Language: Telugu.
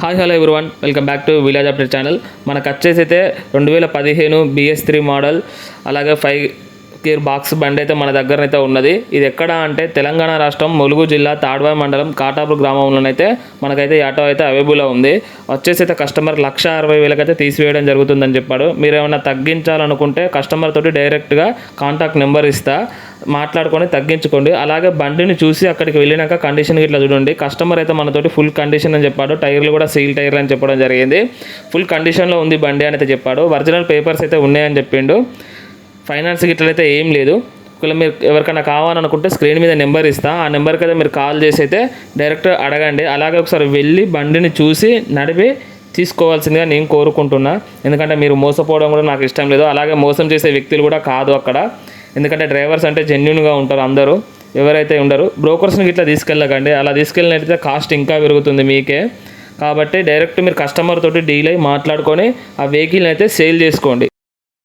Hi hello one welcome back to village update channel మనకు వచ్చేసి అయితే రెండు వేల పదిహేను బిఎస్ త్రీ మోడల్ అలాగే ఫైవ్ గేర్ బాక్స్ బండి అయితే మన దగ్గర అయితే ఉన్నది. ఇది ఎక్కడ అంటే తెలంగాణ రాష్ట్రం ములుగు జిల్లా తాడ్వాయి మండలం కాటాపూర్ గ్రామంలోనైతే మనకైతే ఈ ఆటో అయితే అవైలబుల్ ఉంది. వచ్చేసి అయితే కస్టమర్ లక్ష అరవై వేలకైతే తీసివేయడం జరుగుతుందని చెప్పాడు. మీరు ఏమైనా తగ్గించాలనుకుంటే కస్టమర్ తోటి డైరెక్ట్గా కాంటాక్ట్ నెంబర్ ఇస్తా. మాట్లాడుకొని తగ్గించుకోండి. అలాగే బండిని చూసి అక్కడికి వెళ్ళినాక కండిషన్ ఇట్లా చూడండి. కస్టమర్ అయితే మనతోటి ఫుల్ కండిషన్ అని చెప్పాడు. టైర్లు కూడా సీల్ టైర్లు అని చెప్పడం జరిగింది. ఫుల్ కండిషన్లో ఉంది బండి అని అయితే చెప్పాడు. ఒరిజినల్ పేపర్స్ అయితే ఉన్నాయని చెప్పిండు. ఫైనాన్స్ గిట్లయితే ఏం లేదు. ఒకవేళ మీరు ఎవరికైనా కావాలనుకుంటే స్క్రీన్ మీద నెంబర్ ఇస్తా. ఆ నెంబర్కి అయితే మీరు కాల్ చేసి అయితే డైరెక్ట్ అడగండి. అలాగే ఒకసారి వెళ్ళి బండిని చూసి నడిపి తీసుకోవాల్సిందిగా నేను కోరుకుంటున్నా. ఎందుకంటే మీరు మోసపోవడం కూడా నాకు ఇష్టం లేదు. అలాగే మోసం చేసే వ్యక్తులు కూడా కాదు అక్కడ. ఎందుకంటే డ్రైవర్స్ అంటే జెన్యున్గా ఉంటారు అందరూ. ఎవరైతే ఉండరు బ్రోకర్స్ని ఇట్లా తీసుకెళ్ళకండి. అలా తీసుకెళ్ళినట్టయితే కాస్ట్ ఇంకా పెరుగుతుంది మీకే. కాబట్టి డైరెక్ట్ మీరు కస్టమర్ తోటి డీల్ అయి మాట్లాడుకొని ఆ వెహికల్ని అయితే సేల్ చేసుకోండి.